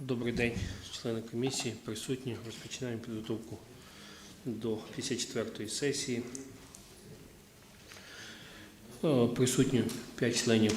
Добрий день, члени комісії, присутні. Розпочинаємо підготовку до 54-ї сесії. Е, Присутні 5 членів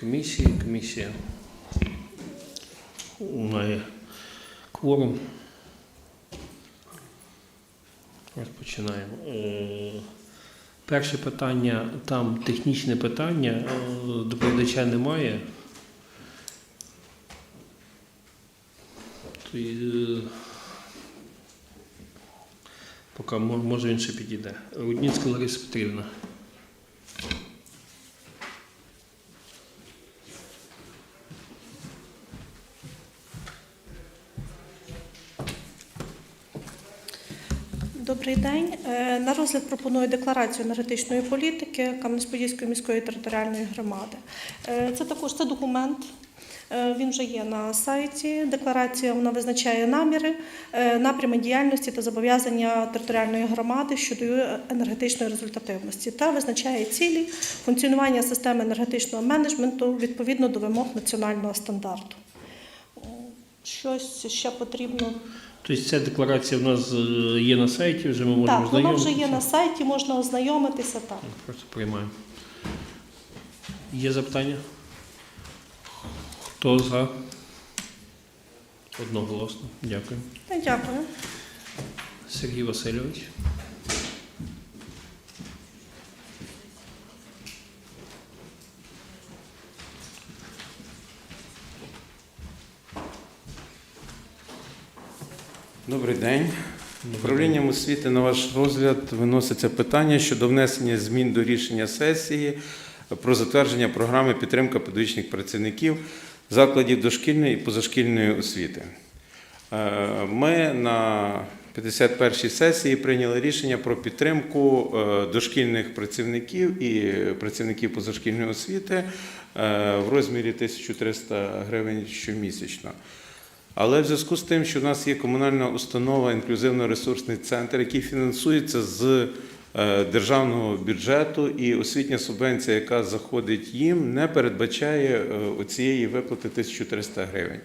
комісії. Комісія має кворум. Розпочинаємо. Е, Перше питання, там технічне питання, е, доповідача немає. То, е, Поки може він ще підійде. Рудніцька Лариса Петрівна. Добрий день. Е, На розгляд пропоную декларацію енергетичної політики Кам'янець-Подільської міської територіальної громади. Е, Це також це документ. Е, Він вже є на сайті. Декларація вона визначає наміри, е, напрями діяльності та зобов'язання територіальної громади щодо енергетичної результативності та визначає цілі функціонування системи енергетичного менеджменту відповідно до вимог національного стандарту. Щось ще потрібно Тобто ця декларація в нас е, є на сайті, вже ми можемо Так, воно вже є на сайті, можна ознайомитися так. Просто приймаємо. Є запитання? Хто за? Одноголосно. Дякую. Та Дякую. Сергій Васильович. Добрий день. Управлінням освіти на ваш розгляд виноситься питання щодо внесення змін до рішення сесії про затвердження програми підтримка педагогічних працівників закладів дошкільної і позашкільної освіти. Е, Ми на 51-й сесії прийняли рішення про підтримку е, дошкільних працівників і працівників позашкільної освіти е, в розмірі 1300 гривень щомісячно. Але в зв'язку з тим, що в нас є комунальна установа інклюзивно-ресурсний центр, який фінансується з державного бюджету, і освітня субвенція, яка заходить їм, не передбачає е, оцієї виплати 1300 гривень.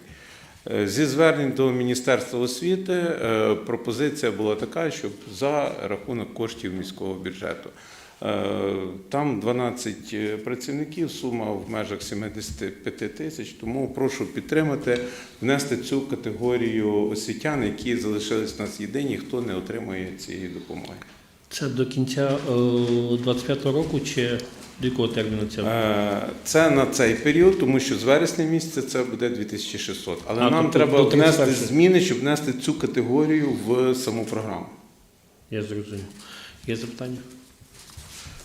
Е, Зі звернень до Міністерства освіти е, пропозиція була така, щоб за рахунок коштів міського бюджету. Е, Там 12 працівників, сума в межах 75 тисяч, тому прошу підтримати, внести цю категорію освітян, які залишились у нас єдині, хто не отримує цієї допомоги. Це до кінця 25-го року чи до якого терміну це? Е, Це на цей період, тому що з вересня місяця це буде 2600. Але А, нам тобто треба внести 31. зміни, щоб внести цю категорію в саму програму. Я зрозумів. Є запитання?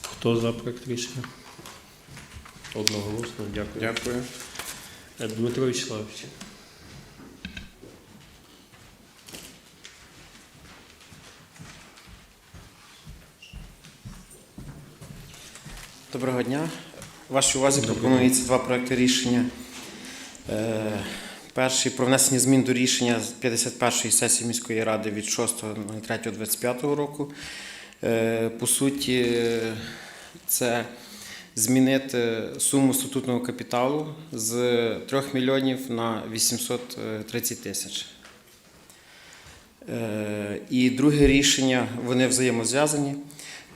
Хто за проект рішення? Одноголосно, дякую. Дякую. Е, Дмитро Вячеславович. Доброго дня. Вашій увазі пропонується два проекти рішення. Е, Перший про внесення змін до рішення з 51-ї сесії міської ради від 6.03.25 року. Е, По суті, це змінити суму статутного капіталу з 3 мільйонів на 830 тисяч. Е, І друге рішення, вони взаємозв'язані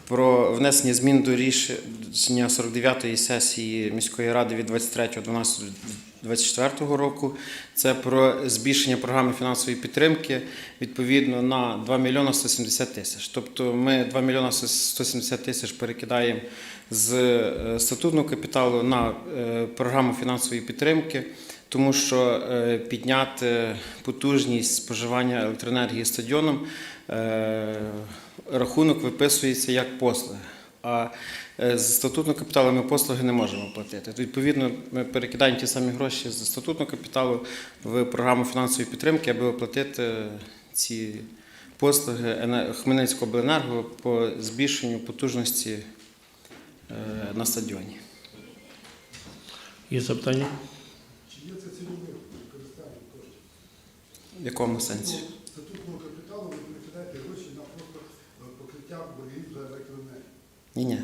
про внесення змін до рішення 49-ї сесії міської ради від 23.12.24 року. Це про збільшення програми фінансової підтримки відповідно на 2 мільйони 170 тисяч. Тобто ми 2 мільйони 170 тисяч перекидаємо з е, статутного капіталу на е, програму фінансової підтримки. Тому що е, підняти потужність споживання електроенергії стадіоном рахунок виписується як послуги. А е, з статутного капіталу ми послуги не можемо платити. Відповідно, ми перекидаємо ті самі гроші з статутного капіталу в програму фінансової підтримки, аби оплатити ці послуги Хмельницького обленерго по збільшенню потужності е, на стадіоні. Є запитання? Чи є це цільове використання коштів? В якому сенсі? Ну, Статутного капіталу ви перекидаєте гроші на просто покриття за електроенергію. Ні, ні.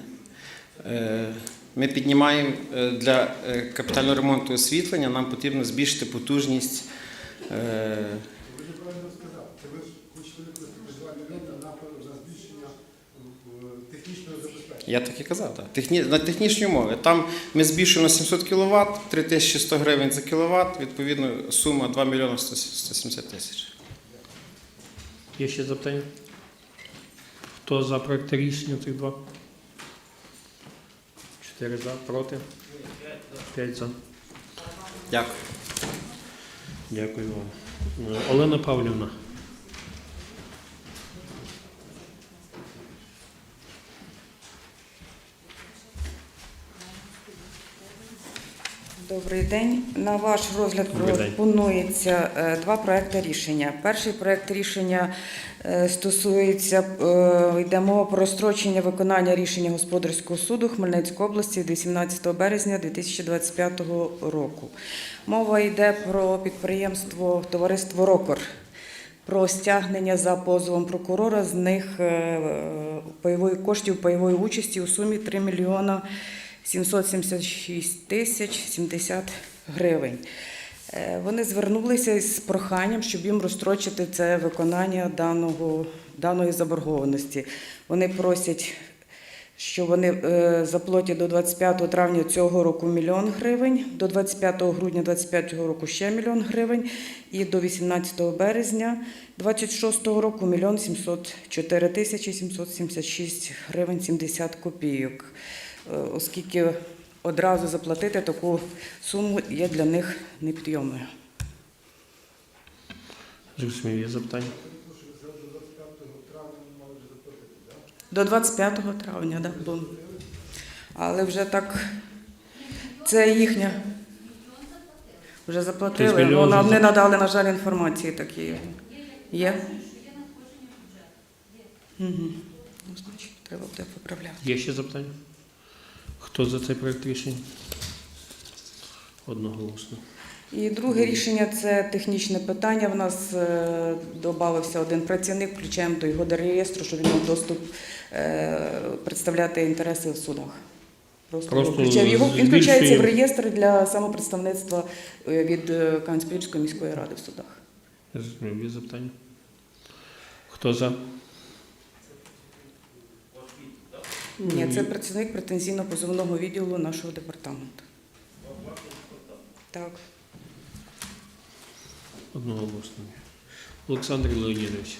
Е, Ми піднімаємо е, для е, капітального ремонту освітлення, нам потрібно збільшити потужність Ви неправильно сказали. Це ви ж хочете використати 2 мільйони на, збільшення технічного забезпечення. Я так і казав, так. Техні... на технічні умови. Там ми збільшуємо 700 кВт, 3100 гривень за кіловат, відповідно, сума 2 мільйони 170 тисяч. Є ще запитання? Хто за проект рішення цих два? Чотири за, проти? П'ять за. Дякую. Дякую вам. Олена Павлівна. Добрий день. На ваш розгляд пропонується е, два проекти рішення. Перший проект рішення стосується е, йде мова про розстрочення виконання рішення господарського суду Хмельницької області від 18 березня 2025 року. Мова йде про підприємство товариство Рокор. Про стягнення за позовом прокурора з них е, пайової коштів пайової участі у сумі 3 мільйона 776 тисяч 70 гривень. Е, Вони звернулися з проханням, щоб їм розстрочити це виконання даного, даної заборгованості. Вони просять, що вони е, заплатять до 25 травня цього року мільйон гривень, до 25 грудня 2025 року ще мільйон гривень, і до 18 березня 26 року мільйон 704 тисячі 776 гривень 70 копійок. Е, Оскільки одразу заплатити таку суму є для них непідйомною. Зрозумів, є запитання? До 25 травня, да, бо... але вже так. Це їхня. Вже заплатили, Тобто але нам не надали, на жаль, інформації такої. Є? Угу. Ну, значить, треба буде поправляти. Є ще запитання? Хто за цей проект рішення? Одноголосно. І друге рішення це технічне питання. В нас е, додався один працівник, включаємо до його до реєстру, щоб він мав доступ е, представляти інтереси в судах. Просто, Просто включав його. Він включається в збільшуємо. реєстр для самопредставництва е, від е, Кам'янської міської ради в судах. Зрозумів, є запитання? Хто за? Ні, це працівник претензійно-позовного відділу нашого департаменту. Так. Одноголосно. Олександр Леонідович.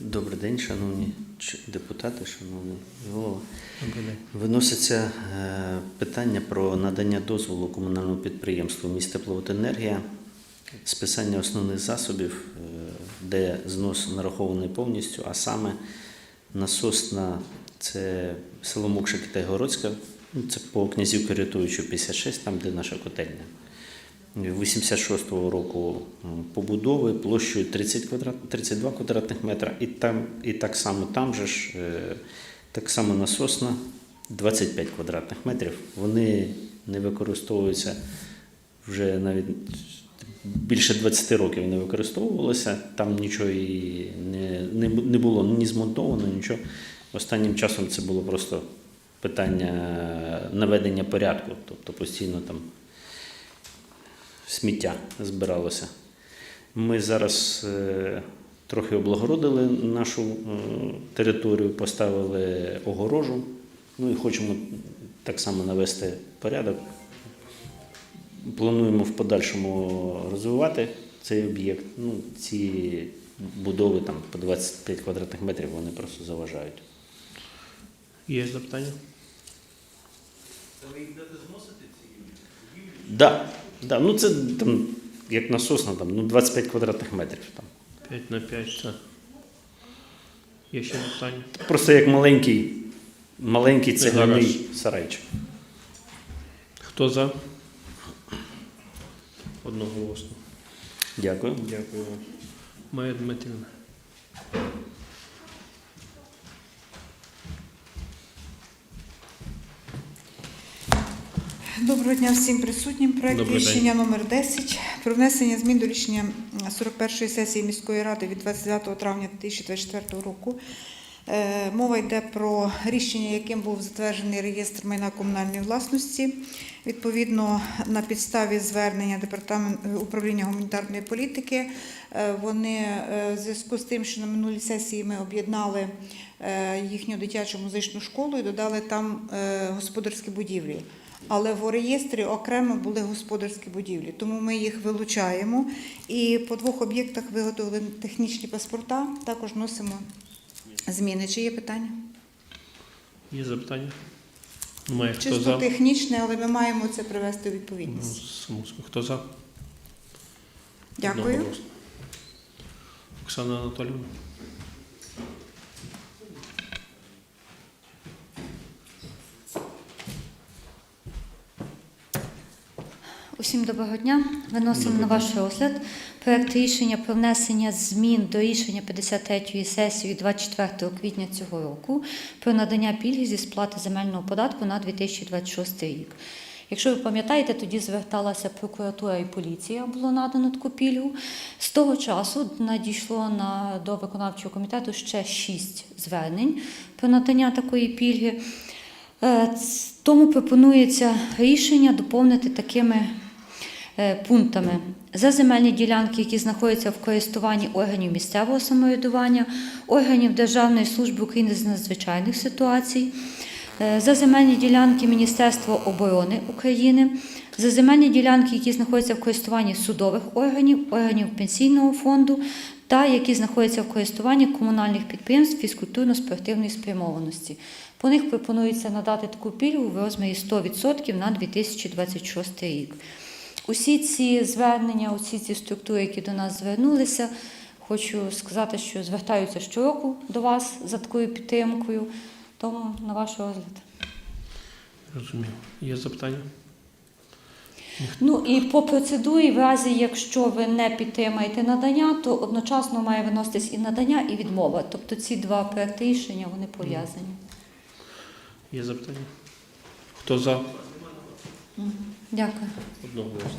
Добрий день, шановні депутати, шановний голова. Виноситься е, питання про надання дозволу комунальному підприємству «Міст Тепловоденергія» списання основних засобів, е, де знос нарахований повністю, а саме насосна це село Мокша Китайгородська, ну, це по князівки Рятуючу 56, там де наша котельня. 86-го року побудови площею 30 квадрат, 32 квадратних метра, і, там, і так само там же ж, е, так само насосна 25 квадратних метрів. Вони не використовуються вже навіть більше 20 років не використовувалося, там нічого і не, не, не було ні змонтовано, нічого. Останнім часом це було просто питання наведення порядку, тобто постійно там сміття збиралося. Ми зараз е, трохи облагородили нашу е, територію, поставили огорожу, ну і хочемо так само навести порядок. Плануємо в подальшому розвивати цей об'єкт. Ну, ці будови там по 25 квадратних метрів вони просто заважають. Є запитання? Да, да, ну це там, як насосна, там, ну 25 квадратних метрів. Там. 5 на 5, так. Є ще запитання? Просто як маленький, маленький Це цегляний сарайчик. Хто за? Одноголосно. Дякую. Дякую вам. Майя Дмитрівна. Доброго дня всім присутнім. Проект Добрий день. рішення номер 10 про внесення змін до рішення 41-ї сесії міської ради від 29 травня 2024 року. Е, Мова йде про рішення, яким був затверджений реєстр майна комунальної власності. Відповідно, на підставі звернення департаменту управління гуманітарної політики, е, вони е, в зв'язку з тим, що на минулій сесії ми об'єднали е, їхню дитячу музичну школу і додали там е, господарські будівлі. Але в реєстрі окремо були господарські будівлі, тому ми їх вилучаємо. І по двох об'єктах виготовлені технічні паспорта. Також носимо зміни. Чи є питання? Є запитання? Немає. Хто Чисто за? технічне, але ми маємо це привести у Ну, відповідність. само. Хто за? Дякую. Одноголосно. Оксана Анатолійовна. Усім доброго дня. Виносимо на ваш розгляд проект рішення про внесення змін до рішення 53-ї сесії 24 квітня цього року про надання пільги зі сплати земельного податку на 2026 рік. Якщо ви пам'ятаєте, тоді зверталася прокуратура і поліція, було надано таку пільгу. З того часу надійшло на, до виконавчого комітету ще шість звернень про надання такої пільги. Е, Тому пропонується рішення доповнити такими пунктами. За земельні ділянки, які знаходяться в користуванні органів місцевого самоврядування, органів Державної служби України з надзвичайних ситуацій, е, за земельні ділянки Міністерства оборони України, за земельні ділянки, які знаходяться в користуванні судових органів, органів пенсійного фонду та які знаходяться в користуванні комунальних підприємств фізкультурно-спортивної спрямованості. По них пропонується надати таку пільгу в розмірі 100% на 2026 рік. Усі ці звернення, усі ці структури, які до нас звернулися, хочу сказати, що звертаються щороку до вас за такою підтримкою. Тому на ваш розгляд. Розумію. Є запитання? Ну і по процедурі, в разі, якщо ви не підтримаєте надання, то одночасно має виноситись і надання, і відмова. Тобто ці два проекти рішення вони пов'язані. Є запитання? Хто за? Дякую. Одноголосно.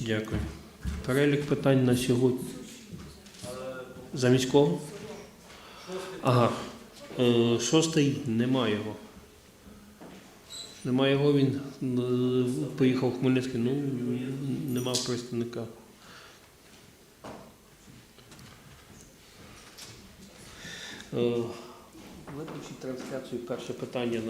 Дякую. Перелік питань на сьогодні. За міського? Ага. Е, Шостий немає його. Немає його, він е, поїхав в Хмельницький, ну, нема представника. Е, Виключіть трансляцію перше питання.